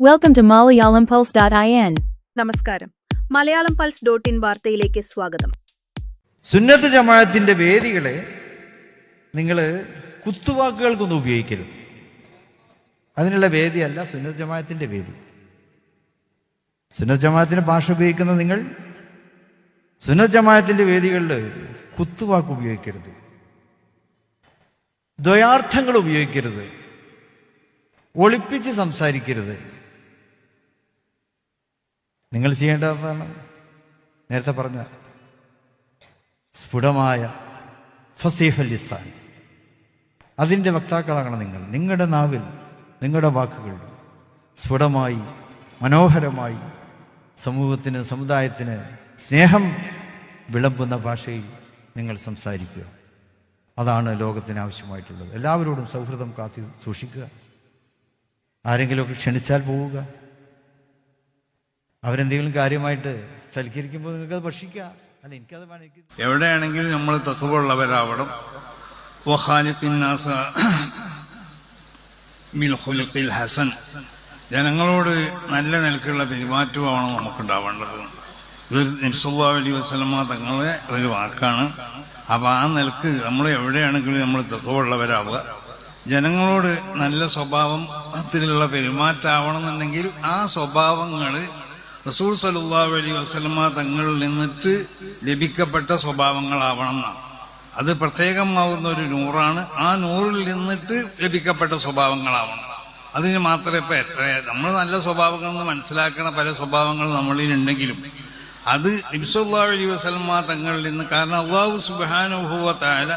Welcome to MalayalamPulse.in. നമസ്കാരം. Malayalam pulse dot in വാർത്തയിലേക്ക് സ്വാഗതം. സുന്നത്ത് ജമാഅത്തിന്റെ വേദികളെ നിങ്ങൾ കുത്തുവാക്കുകൾക്കൊന്നും ഉപയോഗിക്കരുത്. അതിനുള്ള വേദിയല്ല സുന്നത്ത് ജമാഅത്തിന്റെ വേദി. സുന്നത്ത് ജമാഅത്തിന്റെ ഭാഷ ഉപയോഗിക്കുന്ന നിങ്ങൾ സുന്നത്ത് ജമാഅത്തിന്റെ വേദികളിൽ കുത്തുവാക്ക് ഉപയോഗിക്കരുത്. ദ്വയാർത്ഥങ്ങൾ ഉപയോഗിക്കരുത്. ഒളിപ്പിച്ച് സംസാരിക്കരുത്. നിങ്ങൾ ചെയ്യേണ്ടതാണ് നേരത്തെ പറഞ്ഞ സ്ഫുടമായ ഫസീഹ ലിസാൻ അതിന്റെ വക്താക്കളാകണം നിങ്ങൾ. നിങ്ങളുടെ നാവിൽ നിങ്ങളുടെ വാക്കുകൾ സ്ഫുടമായി മനോഹരമായി സമൂഹത്തിന് സമുദായത്തിന് സ്നേഹം വിളമ്പുന്ന ഭാഷയിൽ നിങ്ങൾ സംസാരിക്കുക. അതാണ് ലോകത്തിന് ആവശ്യമായിട്ടുള്ളത്. എല്ലാവരോടും സൗഹൃദം കാത്തി സൂക്ഷിക്കുക. ആരെങ്കിലുമൊക്കെ ക്ഷണിച്ചാൽ പോവുക. അവരെന്തെങ്കിലും കാര്യമായിട്ട് സൽക്കരിക്കുമ്പോൾ നിങ്ങൾക്കത് ഭക്ഷിക്കാം. അല്ല എനിക്കത് എവിടെയാണെങ്കിലും നമ്മൾ തക്കുവുള്ളവരാവണം ഹസൻ. ജനങ്ങളോട് നല്ല നിലക്കുള്ള പെരുമാറ്റമാണ് നമുക്കുണ്ടാവേണ്ടത്. ഇത് നബ്സുല്ലാ അലൈഹി വസ്ലമ തങ്ങളെ ഒരു വാക്കാണ്. അപ്പം ആ നിലയ്ക്ക് നമ്മൾ എവിടെയാണെങ്കിലും നമ്മൾ ദുഃഖമുള്ളവരാവുക ജനങ്ങളോട് നല്ല സ്വഭാവത്തിലുള്ള പെരുമാറ്റമാവണമെന്നുണ്ടെങ്കിൽ ആ സ്വഭാവങ്ങൾ റസൂൽ സലുല്ലാ അലൈഹി വസ്ലമ തങ്ങളിൽ നിന്നിട്ട് ലഭിക്കപ്പെട്ട സ്വഭാവങ്ങളാവണം എന്നാണ്. അത് പ്രത്യേകമാവുന്ന ഒരു നൂറാണ്. ആ നൂറിൽ നിന്നിട്ട് ലഭിക്കപ്പെട്ട സ്വഭാവങ്ങളാവണം. അതിന് മാത്രമേ ഇപ്പൊ എത്ര നമ്മൾ നല്ല സ്വഭാവങ്ങൾ എന്ന് മനസ്സിലാക്കുന്ന പല സ്വഭാവങ്ങൾ നമ്മളിൽ ഉണ്ടെങ്കിലും അത് നബിസുല്ലാഹു അലൈഹി വസ്ലമ തങ്ങളിൽ നിന്ന് കാരണം അള്ളാഹു സുബാനുഭവ താല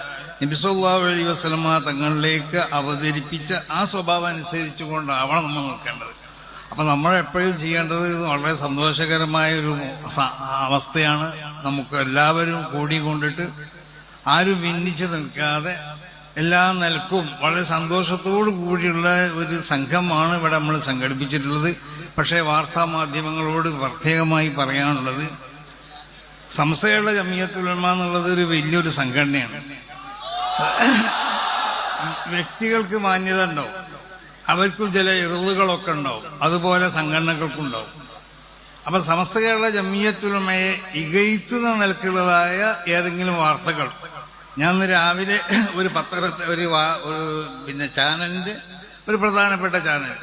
നബിസുല്ലാഹു അലൈഹി വസ്ലമ തങ്ങളിലേക്ക് അവതരിപ്പിച്ച ആ സ്വഭാവം അനുസരിച്ചുകൊണ്ടാവണം നമ്മൾ നിൽക്കേണ്ടത് അപ്പൊ നമ്മൾ എപ്പോഴും ചെയ്യേണ്ടത് വളരെ സന്തോഷകരമായ ഒരു അവസ്ഥയാണ് നമുക്ക് എല്ലാവരും കൂടി കൊണ്ടിട്ട് ആരും ഭിന്നിച്ച് നിൽക്കാതെ എല്ലാ നിലക്കും വളരെ സന്തോഷത്തോടു കൂടിയുള്ള ഒരു സംഘമാണ് ഇവിടെ നമ്മൾ സംഘടിപ്പിച്ചിട്ടുള്ളത്. പക്ഷേ വാർത്താ മാധ്യമങ്ങളോട് പ്രത്യേകമായി പറയാനുള്ളത് സംസ്ഥയുള്ള ജമിയത്തുലമ എന്നുള്ളത് ഒരു വലിയൊരു സംഘടനയാണ്. വ്യക്തികൾക്ക് മാന്യത ഉണ്ടാവും. അവർക്കും ചില ഇറുതുകളൊക്കെ ഉണ്ടാവും. അതുപോലെ സംഘടനകൾക്കും ഉണ്ടാവും അപ്പൊ സമസ്ത കേരള ജമിയത്തുലമയെ ഇകയ്ത്തുന്ന നിലക്കുള്ളതായ ഏതെങ്കിലും വാർത്തകൾ. ഞാൻ രാവിലെ ഒരു പത്രത്തെ ഒരു പിന്നെ ചാനലിന്റെ ഒരു പ്രധാനപ്പെട്ട ചാനൽ.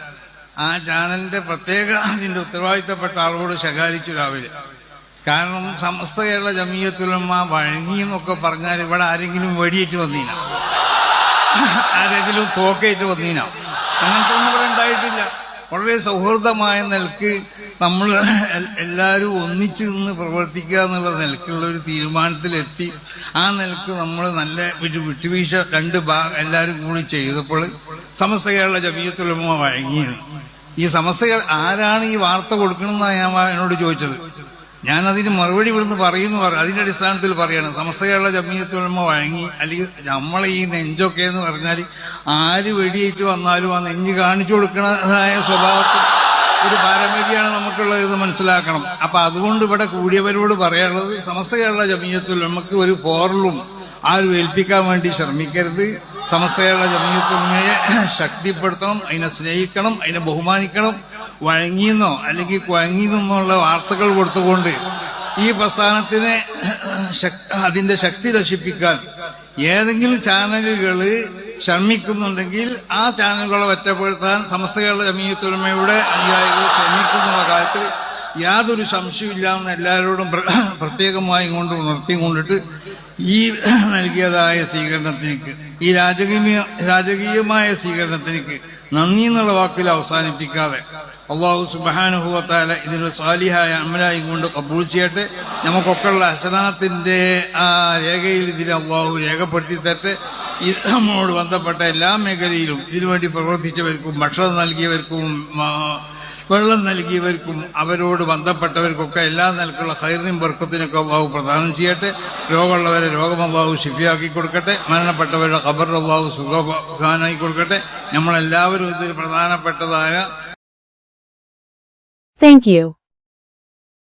ആ ചാനലിന്റെ പ്രത്യേക അതിന്റെ ഉത്തരവാദിത്തപ്പെട്ട ആളോട് ശകാരിച്ചു രാവിലെ. കാരണം സമസ്ത കേരള ജമിയത്തുലമ വഴങ്ങി എന്നൊക്കെ പറഞ്ഞാൽ ഇവിടെ ആരെങ്കിലും വെടിയേറ്റ് വന്നീന? ആരെങ്കിലും തോക്കേറ്റ് വന്നീന? അങ്ങനത്തെ ഒന്നും ഇവിടെ ഉണ്ടായിട്ടില്ല. വളരെ സൗഹൃദമായ നിലയ്ക്ക് നമ്മൾ എല്ലാവരും ഒന്നിച്ചു നിന്ന് പ്രവർത്തിക്കുക എന്നുള്ള നിലക്കുള്ള ഒരു തീരുമാനത്തിലെത്തി. ആ നിലയ്ക്ക് നമ്മൾ നല്ല ഒരു വിട്ടുവീഴ്ച രണ്ട് ഭാഗം എല്ലാവരും കൂടി ചെയ്തപ്പോൾ സമസ്ത കേരള ജമീയത്തുലമ വഴങ്ങിയത് ഈ സമസ്ത ആരാണ് ഈ വാർത്ത കൊടുക്കണമെന്നാണ് ഞാൻ എന്നോട് ചോദിച്ചത്. ഞാൻ അതിന് മറുപടി ഇവിടുന്ന് പറയുന്നു പറ അതിന്റെ അടിസ്ഥാനത്തിൽ പറയാണ് സമസ്ത കേരള ജമീയത്തുലമ വഴങ്ങി അല്ലെങ്കിൽ നമ്മളെ ഈ നെഞ്ചൊക്കെ എന്ന് പറഞ്ഞാൽ ആര് വെടിയേറ്റ് വന്നാലും ആ നെഞ്ച് കാണിച്ചു കൊടുക്കുന്നതായ സ്വഭാവത്തിൽ ഒരു പാരമ്പര്യമാണ് നമുക്കുള്ളത് എന്ന് മനസ്സിലാക്കണം. അപ്പൊ അതുകൊണ്ട് ഇവിടെ കൂടിയവരോട് പറയാനുള്ളത് സമസ്ത കേരള നമുക്ക് ഒരു പോറലും ആരും ഏൽപ്പിക്കാൻ വേണ്ടി ശ്രമിക്കരുത്. സമസ്ത കേരള ജമീയത്തുലമയെ ശക്തിപ്പെടുത്തണം അതിനെ സ്നേഹിക്കണം അതിനെ ബഹുമാനിക്കണം. വഴങ്ങിയെന്നോ അല്ലെങ്കിൽ കുഴങ്ങിയെന്നുള്ള വാർത്തകൾ കൊടുത്തുകൊണ്ട് ഈ പ്രസ്ഥാനത്തിനെ അതിന്റെ ശക്തി നശിപ്പിക്കാൻ ഏതെങ്കിലും ചാനലുകൾ ശ്രമിക്കുന്നുണ്ടെങ്കിൽ ആ ചാനലുകളെ ഒറ്റപ്പെടുത്താൻ സമസ്ത കേരള ജമീയത്തുലമയുടെ അനുയായികൾ ശ്രമിക്കുന്നുള്ള കാര്യത്തിൽ യാതൊരു സംശയമില്ല എന്ന് എല്ലാവരോടും പ്ര- പ്രത്യേകമായി കൊണ്ട് ഉണർത്തിക്കൊണ്ടിട്ട് ഈ നൽകിയതായ സ്വീകരണത്തിലേക്ക് ഈ രാജകീയ രാജകീയമായ സ്വീകരണത്തിലേക്ക് നന്ദി എന്നുള്ള വാക്കിൽ അവസാനിപ്പിക്കാതെ അള്ളാഹു സുബാനുഭവത്താല ഇതിനൊരു സ്വാലിഹായ അമലായി കൊണ്ട് കബൂൾ ചെയ്യട്ടെ. നമുക്കൊക്കെയുള്ള ഹസനാത്തിന്റെ ആ രേഖയിൽ ഇതിനെ അള്ളാഹു രേഖപ്പെടുത്തി തരട്ടെ. ഇത് നമ്മോട് ബന്ധപ്പെട്ട എല്ലാ മേഖലയിലും ഇതിനുവേണ്ടി പ്രവർത്തിച്ചവർക്കും ഭക്ഷണം നൽകിയവർക്കും വെള്ളം നൽകിയവർക്കും അവരോട് ബന്ധപ്പെട്ടവർക്കൊക്കെ എല്ലാ നിലക്കുള്ള ഹൈറിനും വർക്കത്തിനൊക്കെ അള്ളാഹു പ്രദാനം ചെയ്യട്ടെ. രോഗമുള്ളവരെ രോഗം അള്ളാഹു ഷിഫിയാക്കി കൊടുക്കട്ടെ. മരണപ്പെട്ടവരുടെ ഖബർ സുഖാനായി കൊടുക്കട്ടെ. നമ്മളെല്ലാവരും ഇതിൽ പ്രധാനപ്പെട്ടതായ താങ്ക് you.